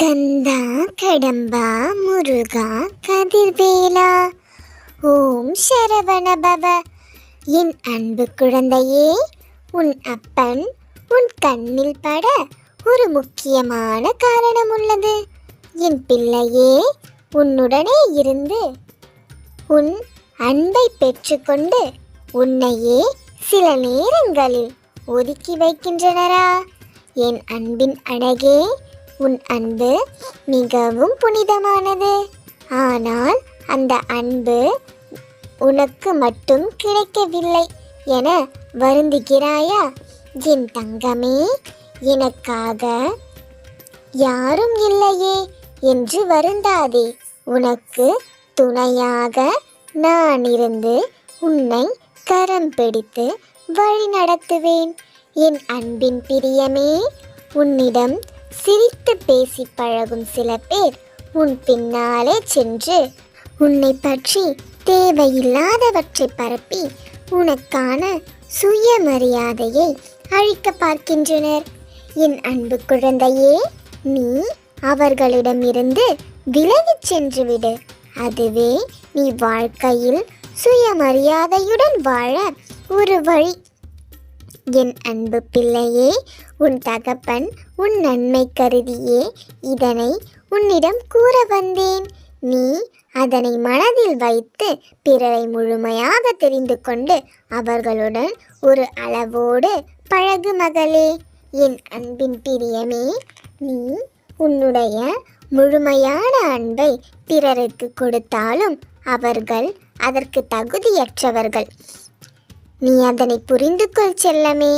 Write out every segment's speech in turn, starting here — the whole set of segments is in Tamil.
கந்தா கடம்பா முருகா கதிர்வேலா. ஓம் சரவண பவ. என் அன்பு குழந்தையே உன் அப்பன் உன் கண்ணில் பட ஒரு முக்கியமான காரணம் உள்ளது. என் பிள்ளையே உன்னுடனே இருந்து உன் அன்பை பெற்றுக்கொண்டு உன்னையே சில நேரங்களில் ஒதுக்கி வைக்கின்றனரா? என் அன்பின் அழகே உன் அன்பு மிகவும் புனிதமானது. ஆனால் அந்த அன்பு உனக்கு மட்டும் கிடைக்கவில்லை என வருந்துகிறாயா? என் தங்கமே எனக்காக யாரும் இல்லையே என்று வருந்தாதே. உனக்கு துணையாக நான் இருந்து உன்னை கரம் பிடித்து வழி நடத்துவேன் என் அன்பின் பிரியமே உன்னிடம் சிரித்து பேசி பழகும் சில பேர் உன் பின்னாலே சென்று உன்னை பற்றி தேவையில்லாதவற்றை பரப்பி உனக்கான சுயமரியாதையை அழிக்க பார்க்கின்றனர். என் அன்பு குழந்தையே நீ அவர்களிடமிருந்து விலகிச் சென்றுவிடு. அதுவே நீ வாழ்க்கையில் சுயமரியாதையுடன் வாழ ஒரு வழி. என் அன்பு பிள்ளையே உன் தகப்பன் உன் நன்மை கருதியே இதனை உன்னிடம் கூற வந்தேன். நீ அதனை மனதில் வைத்து பிறரை முழுமையாக தெரிந்து கொண்டு அவர்களுடன் ஒரு அளவோடு பழகு மகளே. என் அன்பின் பிரியமே நீ உன்னுடைய முழுமையான அன்பை பிறருக்கு கொடுத்தாலும் அவர்கள் அதற்கு தகுதியற்றவர்கள். நீ அதனை புரிந்து கொள் செல்லமே.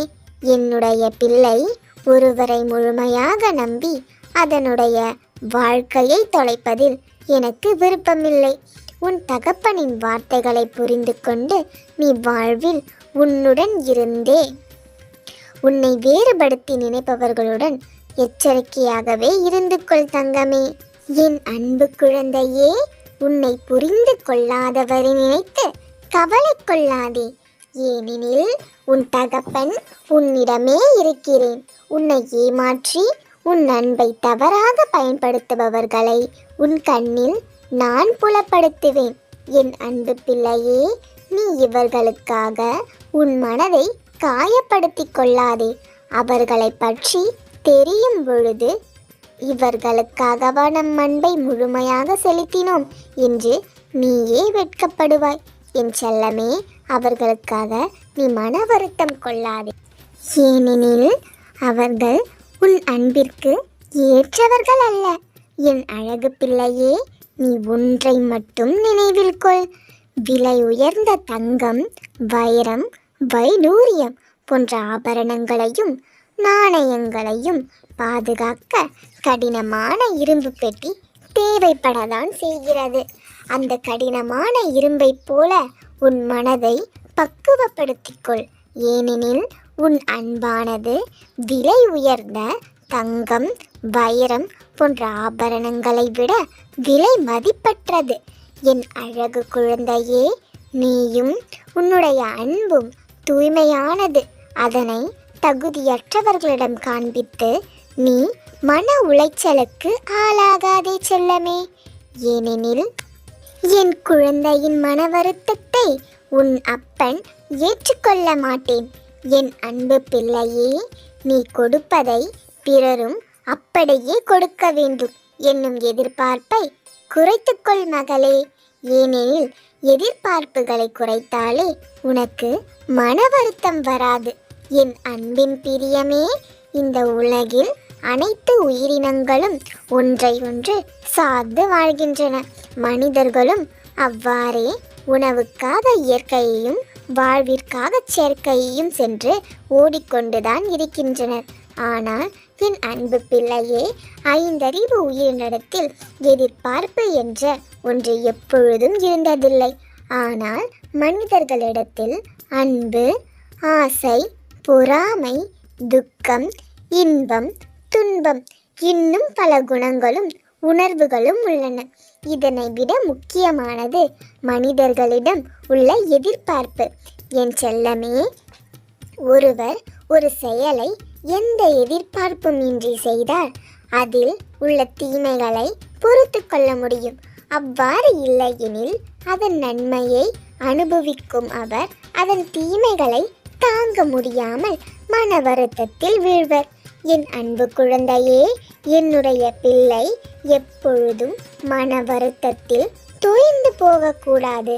என்னுடைய பிள்ளை ஒருவரை முழுமையாக நம்பி அதனுடைய வாழ்க்கையை தொலைப்பதில் எனக்கு விருப்பமில்லை. உன் தகப்பனின் வார்த்தைகளை புரிந்து கொண்டு நீ வாழ்வில் உன்னுடன் இருந்தே. உன்னை வேறுபடுத்தி நினைப்பவர்களுடன் எச்சரிக்கையாகவே இருந்து கொள் தங்கமே. என் அன்பு குழந்தையே உன்னை புரிந்து கொள்ளாதவரை நினைத்து கவலை கொள்ளாதே. ஏனெனில் உன் தகப்பன் உன்னிடமே இருக்கிறேன். உன்னை ஏமாற்றி உன் அன்பை தவறாக பயன்படுத்துபவர்களை உன் கண்ணில் நான் புலப்படுத்துவேன். என் அன்பு பிள்ளையே நீ இவர்களுக்காக உன் மனதை காயப்படுத்திக் கொள்ளாதே. அவர்களை பற்றி தெரியும் பொழுது இவர்களுக்காகவா நம் அன்பை முழுமையாக செலுத்தினோம் என்று நீயே வெட்கப்படுவாய். என் செல்லமே அவர்களுக்காக நீ மன வருத்தம் கொள்ளாதே. ஏனெனில் அவர்கள் உன் அன்பிற்கு ஏற்றவர்கள் அல்ல. என் அழகு பிள்ளையே நீ ஒன்றை மட்டும் நினைவில் கொள். விலை உயர்ந்த தங்கம் வைரம் வைடூரியம் போன்ற ஆபரணங்களையும் நாணயங்களையும் பாதுகாக்க கடினமான இரும்பு பெட்டி தேவைப்படதான் செய்கிறது. அந்த கடினமான இரும்பைப் போல உன் மனதை பக்குவப்படுத்திக்கொள் ஏனெனில் உன் அன்பானது விலை உயர்ந்த தங்கம் வைரம் போன்ற ஆபரணங்களை விட விலை மதிப்பற்றது. என் அழகு குழந்தையே நீயும் உன்னுடைய அன்பும் தூய்மையானது. அதனை தகுதியற்றவர்களிடம் காண்பித்து நீ மன உளைச்சலுக்கு ஆளாகாதே செல்லமே. ஏனெனில் என் குழந்தையின் மன வருத்தத்தை உன் அப்பன் ஏற்றுக்கொள்ள மாட்டேன். என் அன்பு பிள்ளையே நீ கொடுப்பதை பிறரும் அப்படியே கொடுக்க வேண்டும் என்னும் எதிர்பார்ப்பை குறைத்துக்கொள் மகளே. ஏனெனில் எதிர்பார்ப்புகளை குறைத்தாலே உனக்கு மன வருத்தம் வராது. என் அன்பின் பிரியமே இந்த உலகில் அனைத்து உயிரினங்களும் ஒன்றை ஒன்று சார்ந்து வாழ்கின்றன. மனிதர்களும் அவ்வாறே உணவுக்காக இயற்கையையும் வாழ்விற்காக சேர்க்கையும் சென்று ஓடிக்கொண்டுதான் இருக்கின்றனர். ஆனால் என் அன்பு பிள்ளையே ஐந்தறிவு உயிரினிடத்தில் எதிர்பார்ப்பு என்ற ஒன்று எப்பொழுதும் இருந்ததில்லை. ஆனால் மனிதர்களிடத்தில் அன்பு ஆசை பொறாமை துக்கம் இன்பம் துன்பம் இன்னும் பல குணங்களும் உணர்வுகளும் உள்ளன. இதனை விட முக்கியமானது மனிதர்களிடம் உள்ள எதிர்பார்ப்பு. என் செல்லமே ஒருவர் ஒரு செயலை எந்த எதிர்பார்ப்பும் இன்றி செய்தால் அதில் உள்ள தீமைகளை பொறுத்து கொள்ள முடியும். அவ்வாறு இல்லையெனில் அதன் நன்மையை அனுபவிக்கும் அவர் அதன் தீமைகளை தாங்க முடியாமல் மன வருத்தத்தில் வீழ்வர். என் அன்பு குழந்தையே என்னுடைய பிள்ளை எப்பொழுதும் மன வருத்தத்தில் தோய்ந்து போகக்கூடாது.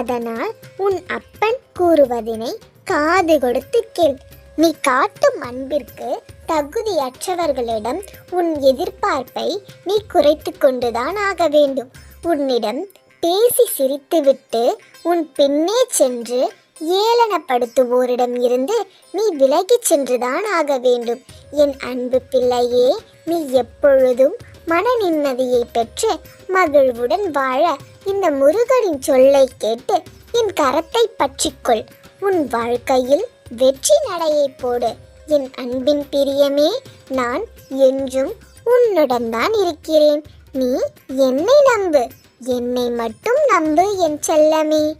அதனால் உன் அப்பன் கூறுவதினை காது கொடுத்து கேள். நீ காட்டும் அன்பிற்கு தகுதியற்றவர்களிடம் உன் எதிர்பார்ப்பை நீ குறைத்து கொண்டுதான் ஆக வேண்டும். உன்னிடம் பேசி சிரித்துவிட்டு உன் பின்னே சென்று ஏளனப்படுத்துவோரிடம் இருந்து நீ விலகிச் சென்றுதான் ஆக வேண்டும். என் அன்பு பிள்ளையே நீ எப்பொழுதும் மன நிம்மதியை பெற்று மகிழ்வுடன் வாழ இந்த முருகனின் சொல்லை கேட்டு என் கரத்தை பற்றிக்கொள். உன் வாழ்க்கையில் வெற்றி நடையை போடு. என் அன்பின் பிரியமே நான் என்றும் உன்னுடன் தான் இருக்கிறேன். நீ என்னை நம்பு. என்னை மட்டும் நம்பு என் செல்லமே.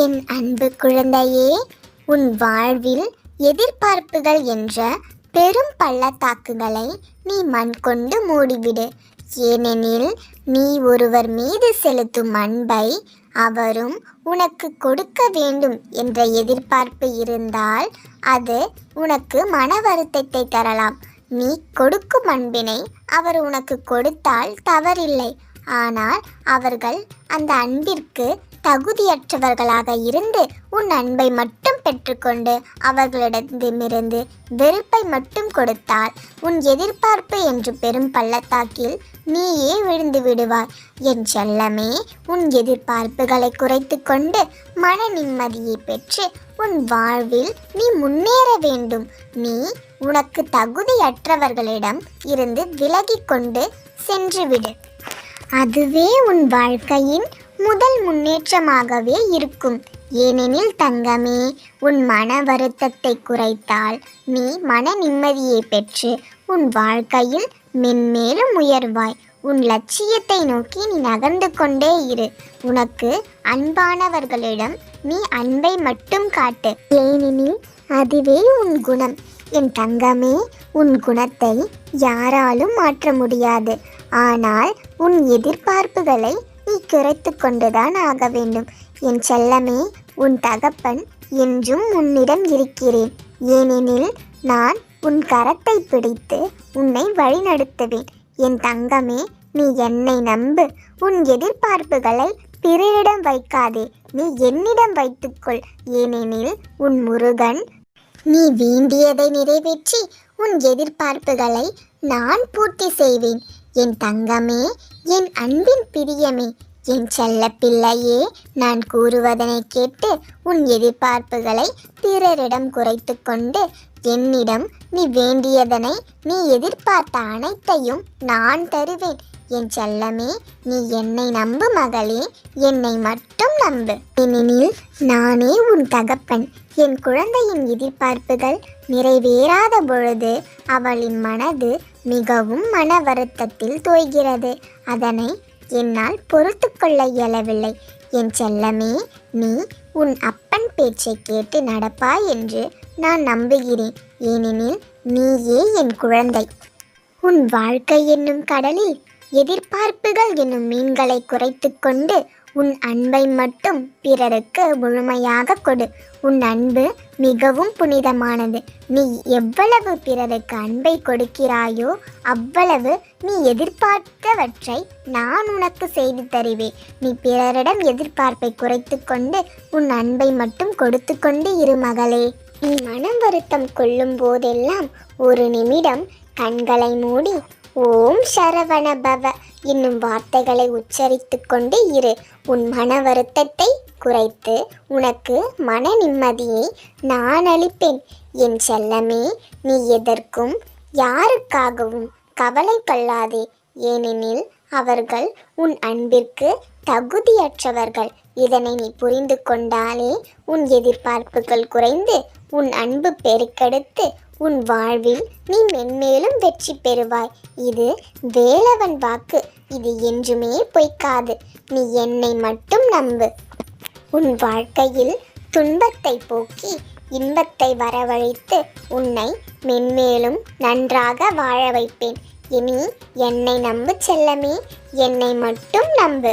என் அன்பு குழந்தையே உன் வாழ்வில் எதிர்பார்ப்புகள் என்ற பெரும் பள்ளத்தாக்குகளை நீ மண் கொண்டு மூடிவிடு. ஏனெனில் நீ ஒருவர் மீது செலுத்தும் அன்பை அவரும் உனக்கு கொடுக்க வேண்டும் என்ற எதிர்பார்ப்பு இருந்தால் அது உனக்கு மன வருத்தத்தை தரலாம். நீ கொடுக்கும் அன்பினை அவர் உனக்கு கொடுத்தால் தவறில்லை. ஆனால் அவர்கள் அந்த அன்பிற்கு தகுதியற்றவர்களாக இருந்து உன் அன்பை மட்டும் பெற்றுக்கொண்டு அவர்களிடமிருந்து வெறுப்பை மட்டும் கொடுத்தால் உன் எதிர்பார்ப்பு என்று பெரும் பள்ளத்தாக்கில் நீயே விழுந்து விடுவாய். என் செல்லமே உன் எதிர்பார்ப்புகளை குறைத்து கொண்டு மன நிம்மதியை பெற்று உன் வாழ்வில் நீ முன்னேற வேண்டும். நீ உனக்கு தகுதியற்றவர்களிடம் இருந்து விலகி கொண்டு சென்றுவிடு அதுவே உன் வாழ்க்கையின் முதல் முன்னேற்றமாகவே இருக்கும். ஏனெனில் தங்கமே உன் மன வருத்தத்தை குறைத்தால் நீ மன நிம்மதியை பெற்று உன் வாழ்க்கையில் மென்மேலும் உயர்வாய். உன் லட்சியத்தை நோக்கி நீ நகர்ந்து கொண்டே இரு. உனக்கு அன்பானவர்களிடம் நீ அன்பை மட்டும் காட்டு. ஏனெனில் அதுவே உன் குணம். என் தங்கமே உன் குணத்தை யாராலும் மாற்ற முடியாது. ஆனால் உன் எதிர்பார்ப்புகளை நீ குறைத்து கொண்டுதான் ஆக வேண்டும். என் செல்லமே உன் தகப்பன் என்றும் உன்னிடம் இருக்கிறேன். ஏனெனில் நான் உன் கரத்தை பிடித்து உன்னை வழிநடத்துவேன். என் தங்கமே நீ என்னை நம்பு. உன் எதிர்பார்ப்புகளை பிறரிடம் வைக்காதே. நீ என்னிடம் வைத்துக்கொள். ஏனெனில் உன் முருகன் நீ வேண்டியதை நிறைவேற்றி உன் எதிர்பார்ப்புகளை நான் பூர்த்தி செய்வேன். என் தங்கமே என் அன்பின் பிரியமே என் செல்ல பிள்ளையே நான் கூறுவதனை கேட்டு உன் எதிர்பார்ப்புகளை பிறரிடம் குறைத்து கொண்டு என்னிடம் நீ வேண்டியதனை நீ எதிர்பார்த்த அனைத்தையும் நான் தருவேன். என் செல்லமே நீ என்னை நம்பு மகளே என்னை மட்டும் நம்பு. ஏனெனில் நானே உன் தகப்பன். என் குழந்தையின் எதிர்பார்ப்புகள் நிறைவேறாத பொழுது அவளின் மனது மிகவும் மன வருத்தத்தில் தோய்கிறது. அதனை என்னால் பொறுத்து கொள்ள இயலவில்லை. என் செல்லமே நீ உன் அப்பன் பேச்சை கேட்டு நடப்பாய் என்று நான் நம்புகிறேன். ஏனெனில் நீயே என் குழந்தை. உன் வாழ்க்கை என்னும் கடலில் எதிர்பார்ப்புகள் என்னும் மீன்களை குறைத்து கொண்டு உன் அன்பை மட்டும் பிறருக்கு முழுமையாக கொடு. உன் அன்பு மிகவும் புனிதமானது. நீ எவ்வளவு பிறருக்கு அன்பை கொடுக்கிறாயோ அவ்வளவு நீ எதிர்பார்த்தவற்றை நான் உனக்கு செய்து தருவேன். நீ பிறரிடம் எதிர்பார்ப்பை குறைத்து கொண்டு உன் அன்பை மட்டும் கொடுத்து கொண்டு இரு மகளே. நீ மனம் வருத்தம் கொள்ளும் போதெல்லாம் ஒரு நிமிடம் கண்களை மூடி ஓம் சரவண பவ என்னும் வார்த்தைகளை உச்சரித்து கொண்டு இரு. உன் மன வருத்தத்தை குறைத்து உனக்கு மன நிம்மதியை நான் அளிப்பேன். என் செல்லமே நீ எதற்கும் யாருக்காகவும் கவலை கொள்ளாதே. ஏனெனில் அவர்கள் உன் அன்பிற்கு தகுதியற்றவர்கள். இதனை நீ புரிந்து கொண்டாலே உன் எதிர்பார்ப்புகள் குறைந்து உன் அன்பு பெருக்கெடுத்து உன் வாழ்வில் நீ மென்மேலும் வெற்றி பெறுவாய். இது வேலவன் வாக்கு. இது என்றுமே பொய்க்காது. நீ என்னை மட்டும் நம்பு. உன் வாழ்க்கையில் துன்பத்தை போக்கி இன்பத்தை வரவழைத்து உன்னை மென்மேலும் நன்றாக வாழ வைப்பேன். இனி என்னை நம்பு செல்லமே என்னை மட்டும் நம்பு.